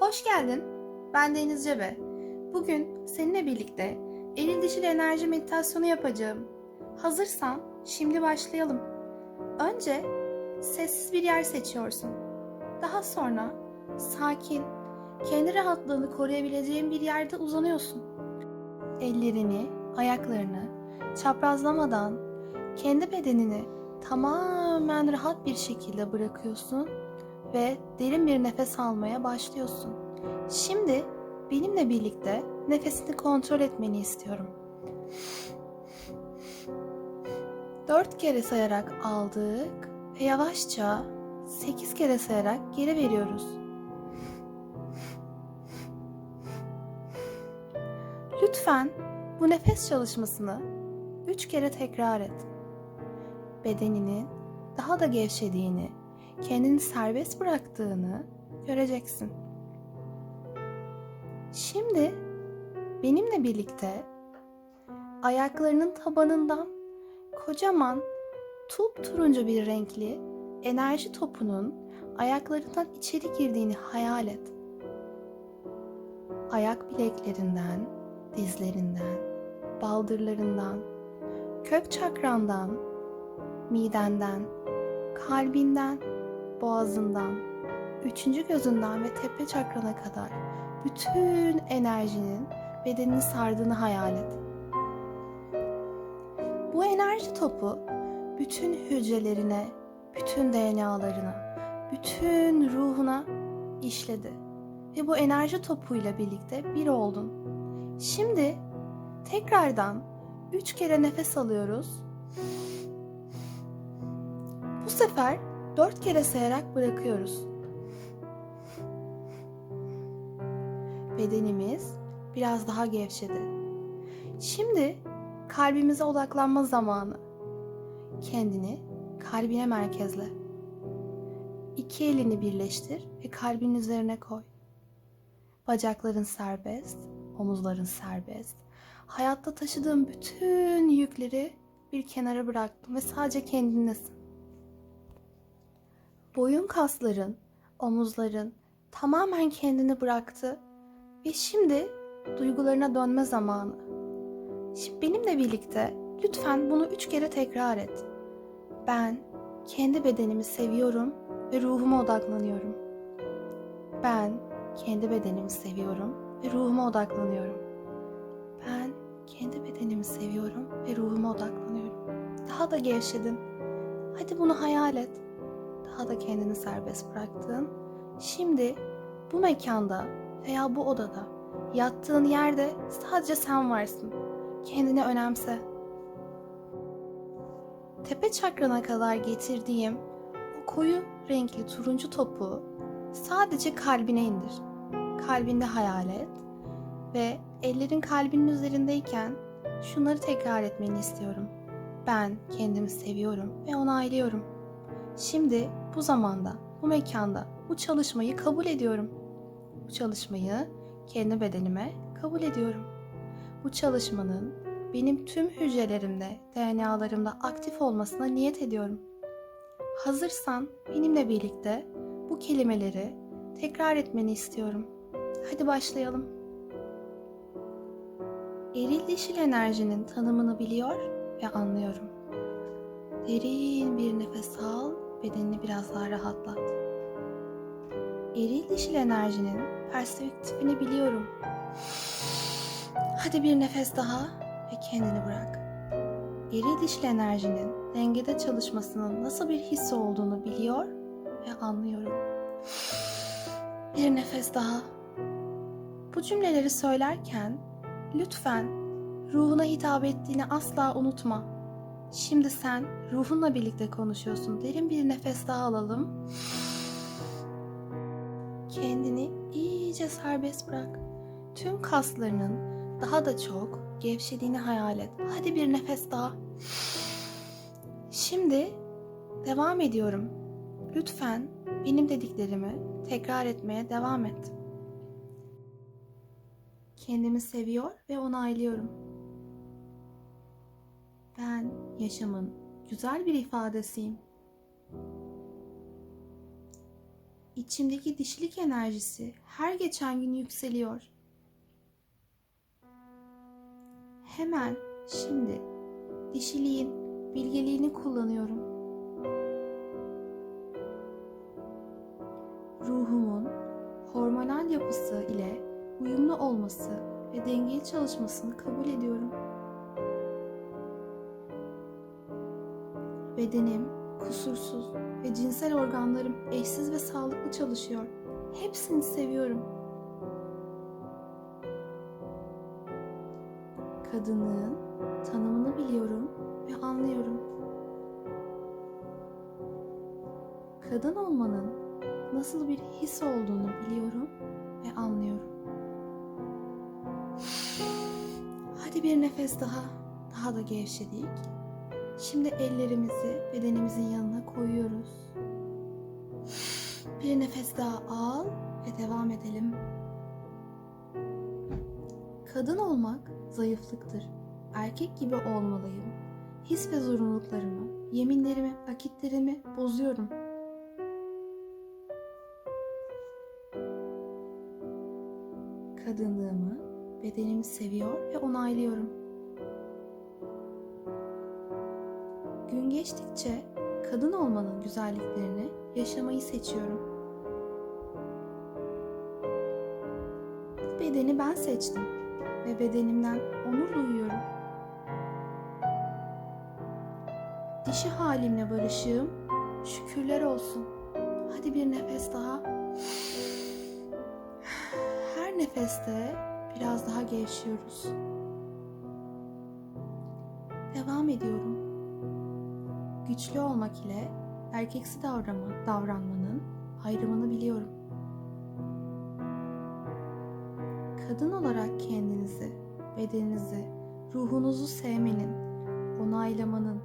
Hoş geldin. Ben Deniz Cebe. Bugün seninle birlikte eril dişil enerji meditasyonu yapacağım. Hazırsan şimdi başlayalım. Önce sessiz bir yer seçiyorsun. Daha sonra sakin, kendi rahatlığını koruyabileceğin bir yerde uzanıyorsun. Ellerini, ayaklarını çaprazlamadan kendi bedenini tamamen rahat bir şekilde bırakıyorsun ve derin bir nefes almaya başlıyorsun. Şimdi benimle birlikte nefesini kontrol etmeni istiyorum. Dört kere sayarak aldık ve yavaşça sekiz kere sayarak geri veriyoruz. Lütfen bu nefes çalışmasını üç kere tekrar et. Bedeninin daha da gevşediğini, kendini serbest bıraktığını göreceksin. Şimdi benimle birlikte ayaklarının tabanından kocaman tup turuncu bir renkli enerji topunun ayaklarından içeri girdiğini hayal et. Ayak bileklerinden, dizlerinden, baldırlarından, kök çakrandan, midenden, kalbinden, boğazından, üçüncü gözünden ve tepe çakrana kadar bütün enerjinin bedenini sardığını hayal et. Bu enerji topu bütün hücrelerine, bütün DNA'larına, bütün ruhuna işledi. Ve bu enerji topuyla birlikte bir oldun. Şimdi tekrardan üç kere nefes alıyoruz. Bu sefer dört kere sayarak bırakıyoruz. Bedenimiz biraz daha gevşedi. Şimdi kalbimize odaklanma zamanı. Kendini kalbine merkezle. İki elini birleştir ve kalbin üzerine koy. Bacakların serbest, omuzların serbest. Hayatta taşıdığın bütün yükleri bir kenara bıraktın ve sadece kendinlesin. Boyun kasların, omuzların tamamen kendini bıraktı ve şimdi duygularına dönme zamanı. Şimdi benimle birlikte lütfen bunu üç kere tekrar et. Ben kendi bedenimi seviyorum ve ruhuma odaklanıyorum. Ben kendi bedenimi seviyorum ve ruhuma odaklanıyorum. Ben kendi bedenimi seviyorum ve ruhuma odaklanıyorum. Daha da gevşedin. Hadi bunu hayal et. Daha da kendini serbest bıraktın. Şimdi bu mekanda veya bu odada yattığın yerde sadece sen varsın. Kendini önemse. Tepe çakrana kadar getirdiğim o koyu renkli turuncu topu sadece kalbine indir. Kalbinde hayal et ve ellerin kalbinin üzerindeyken şunları tekrar etmeni istiyorum. Ben kendimi seviyorum ve onaylıyorum. Şimdi bu zamanda, bu mekanda bu çalışmayı kabul ediyorum. Bu çalışmayı kendi bedenime kabul ediyorum. Bu çalışmanın benim tüm hücrelerimde, DNA'larımda aktif olmasına niyet ediyorum. Hazırsan benimle birlikte bu kelimeleri tekrar etmeni istiyorum. Hadi başlayalım. Eril dişil enerjinin tanımını biliyor ve anlıyorum. Derin bir nefes al, bedenini biraz daha rahatlat. Eril dişil enerjinin perspektifini biliyorum. Hadi bir nefes daha ve kendini bırak. Eril dişil enerjinin dengede çalışmasının nasıl bir his olduğunu biliyor ve anlıyorum. Bir nefes daha. Bu cümleleri söylerken lütfen ruhuna hitap ettiğini asla unutma. Şimdi sen ruhunla birlikte konuşuyorsun. Derin bir nefes daha alalım. Kendini iyice serbest bırak. Tüm kaslarının daha da çok gevşediğini hayal et. Hadi bir nefes daha. Şimdi devam ediyorum. Lütfen benim dediklerimi tekrar etmeye devam et. Kendimi seviyor ve onaylıyorum. Ben yaşamın güzel bir ifadesiyim. İçimdeki dişilik enerjisi her geçen gün yükseliyor. Hemen şimdi dişiliğin bilgeliğini kullanıyorum. Ruhumun hormonal yapısı ile uyumlu olması ve dengeli çalışmasını kabul ediyorum. Bedenim kusursuz ve cinsel organlarım eşsiz ve sağlıklı çalışıyor. Hepsini seviyorum. Kadınlığın tanımını biliyorum ve anlıyorum. Kadın olmanın nasıl bir his olduğunu biliyorum ve anlıyorum. Hadi bir nefes daha, daha da gevşedik. Şimdi ellerimizi bedenimizin yanına koyuyoruz. Bir nefes daha al ve devam edelim. Kadın olmak zayıflıktır. Erkek gibi olmalıyım. His ve zorunluluklarımı, yeminlerimi, vakitlerimi bozuyorum. Kadınlığımı, bedenimi seviyor ve onaylıyorum. Geçtikçe kadın olmanın güzelliklerini yaşamayı seçiyorum. Bu bedeni ben seçtim ve bedenimden onur duyuyorum. Dişi halimle barışığım, şükürler olsun. Hadi bir nefes daha. Her nefeste biraz daha gevşiyoruz. Devam ediyorum güçlü olmak ile erkeksi davranma, davranmanın ayrımını biliyorum. Kadın olarak kendinizi, bedeninizi, ruhunuzu sevmenin, onaylamanın,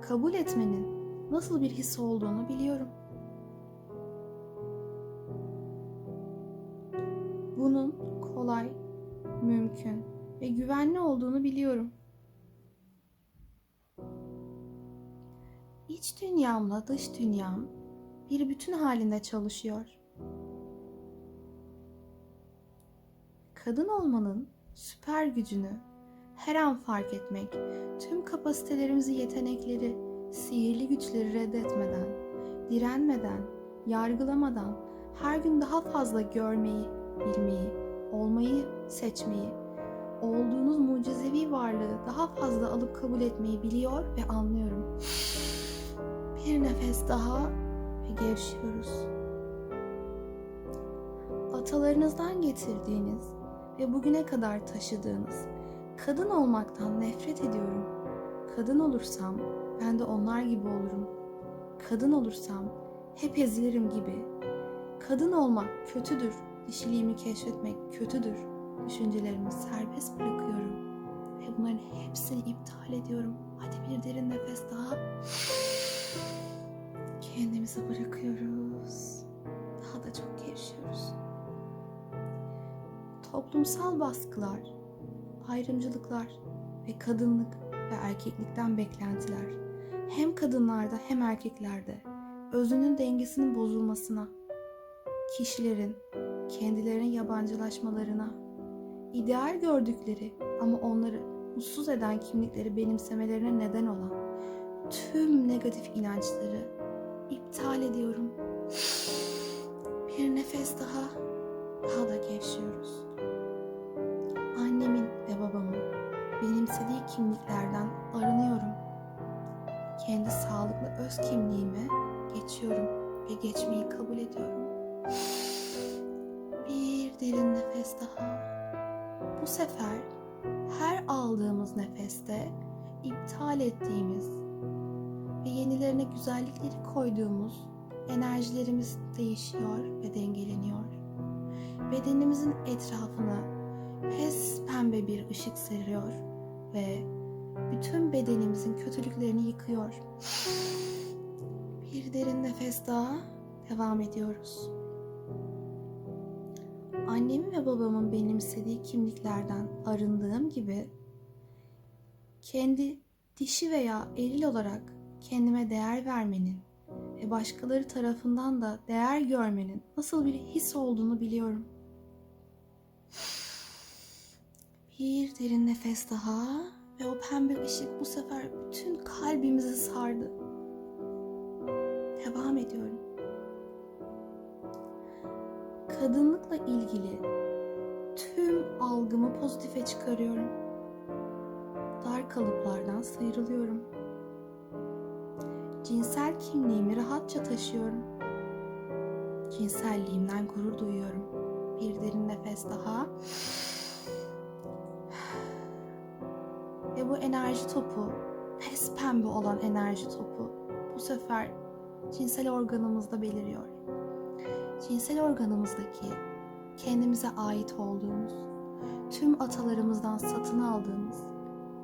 kabul etmenin nasıl bir his olduğunu biliyorum. Bunun kolay, mümkün ve güvenli olduğunu biliyorum. İç dünyamla dış dünyam bir bütün halinde çalışıyor. Kadın olmanın süper gücünü her an fark etmek, tüm kapasitelerimizi, yetenekleri, sihirli güçleri reddetmeden, direnmeden, yargılamadan her gün daha fazla görmeyi, bilmeyi, olmayı seçmeyi, olduğunuz mucizevi varlığı daha fazla alıp kabul etmeyi biliyor ve anlıyorum. Bir nefes daha ve gevşiyoruz. Atalarınızdan getirdiğiniz ve bugüne kadar taşıdığınız kadın olmaktan nefret ediyorum. Kadın olursam ben de onlar gibi olurum. Kadın olursam hep ezilirim gibi. Kadın olmak kötüdür. Dişiliğimi keşfetmek kötüdür. Düşüncelerimi serbest bırakıyorum. Ve bunların hepsini iptal ediyorum. Hadi bir derin nefes daha kendimizi bırakıyoruz. Daha da çok gevşiyoruz. Toplumsal baskılar, ayrımcılıklar ve kadınlık ve erkeklikten beklentiler hem kadınlarda hem erkeklerde özünün dengesinin bozulmasına, kişilerin kendilerine yabancılaşmalarına, ideal gördükleri ama onları mutsuz eden kimlikleri benimsemelerine neden olan tüm negatif inançları iptal ediyorum. Bir nefes daha, daha da gevşiyoruz. Annemin ve babamın benimsediği kimliklerden arınıyorum. Kendi sağlıklı öz kimliğime geçiyorum ve geçmeyi kabul ediyorum. Bir derin nefes daha. Bu sefer her aldığımız nefeste iptal ettiğimiz ve yenilerine güzellikleri koyduğumuz enerjilerimiz değişiyor ve dengeleniyor. Bedenimizin etrafına pes pembe bir ışık seriyor ve bütün bedenimizin kötülüklerini yıkıyor. Bir derin nefes daha devam ediyoruz. Annemin ve babamın benimsediği kimliklerden arındığım gibi kendi dişi veya eril olarak kendime değer vermenin ve başkaları tarafından da değer görmenin nasıl bir his olduğunu biliyorum. Bir derin nefes daha ve o pembe ışık bu sefer bütün kalbimizi sardı. Devam ediyorum. Kadınlıkla ilgili tüm algımı pozitife çıkarıyorum. Dar kalıplardan sıyrılıyorum. Cinsel kimliğimi rahatça taşıyorum. Cinselliğimden gurur duyuyorum. Bir derin nefes daha. Ve bu enerji topu, pes pembe olan enerji topu bu sefer cinsel organımızda beliriyor. Cinsel organımızdaki kendimize ait olduğumuz, tüm atalarımızdan satın aldığımız,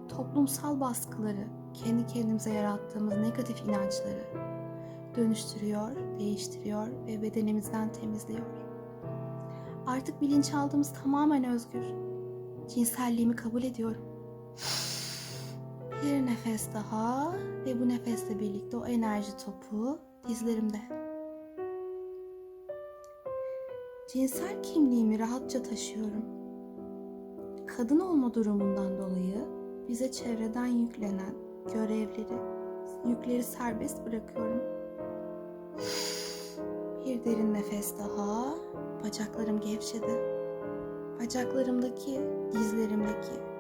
toplumsal baskıları, kendi kendimize yarattığımız negatif inançları dönüştürüyor, değiştiriyor ve bedenimizden temizliyor. Artık bilinçaltımız tamamen özgür. Cinselliğimi kabul ediyorum. Bir nefes daha ve bu nefesle birlikte o enerji topu dizlerimde. Cinsel kimliğimi rahatça taşıyorum. Kadın olma durumundan dolayı bize çevreden yüklenen görevleri, yükleri serbest bırakıyorum. Bir derin nefes daha. Bacaklarım gevşedi. Bacaklarımdaki, dizlerimdeki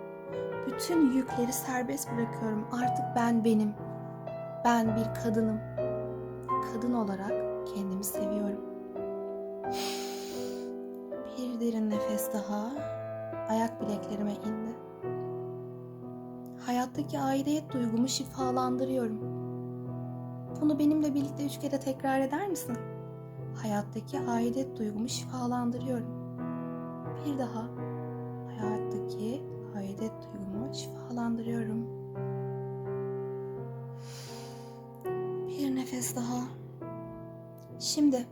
bütün yükleri serbest bırakıyorum. Artık ben benim. Ben bir kadınım. Kadın olarak kendimi seviyorum. Bir derin nefes daha. Ayak bileklerime indi. Hayattaki aidiyet duygumu şifalandırıyorum. Bunu benimle birlikte üç kere tekrar eder misin? Hayattaki aidiyet duygumu şifalandırıyorum. Bir daha. Hayattaki aidiyet duygumu şifalandırıyorum. Bir nefes daha. Şimdi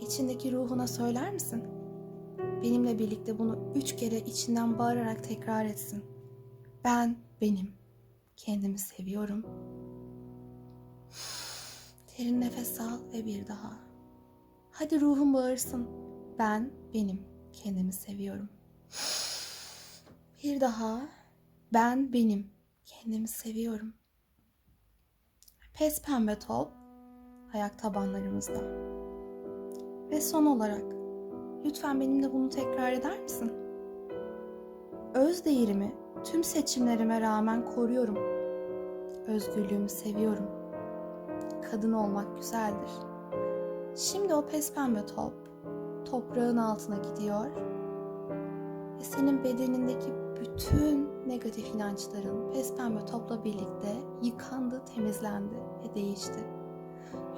içindeki ruhuna söyler misin? Benimle birlikte bunu üç kere içinden bağırarak tekrar etsin. Ben benim. Kendimi seviyorum. Derin nefes al ve bir daha. Hadi ruhum bağırsın. Ben benim. Kendimi seviyorum. Bir daha. Ben benim. Kendimi seviyorum. Pes pembe top ayak tabanlarımızda. Ve son olarak lütfen benimle bunu tekrar eder misin? Öz değerimi tüm seçimlerime rağmen koruyorum. Özgürlüğümü seviyorum. Kadın olmak güzeldir. Şimdi o pes pembe top toprağın altına gidiyor ve senin bedenindeki bütün negatif inançların pes pembe topla birlikte yıkandı, temizlendi ve değişti.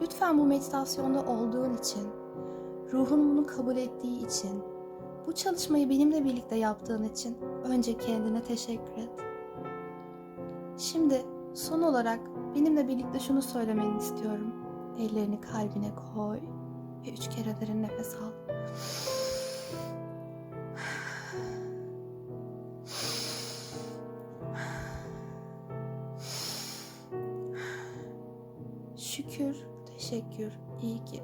Lütfen bu meditasyonda olduğun için, ruhun bunu kabul ettiği için, bu çalışmayı benimle birlikte yaptığın için önce kendine teşekkür et. Şimdi son olarak benimle birlikte şunu söylemeni istiyorum. Ellerini kalbine koy ve üç kere derin nefes al. Şükür, teşekkür, iyi ki.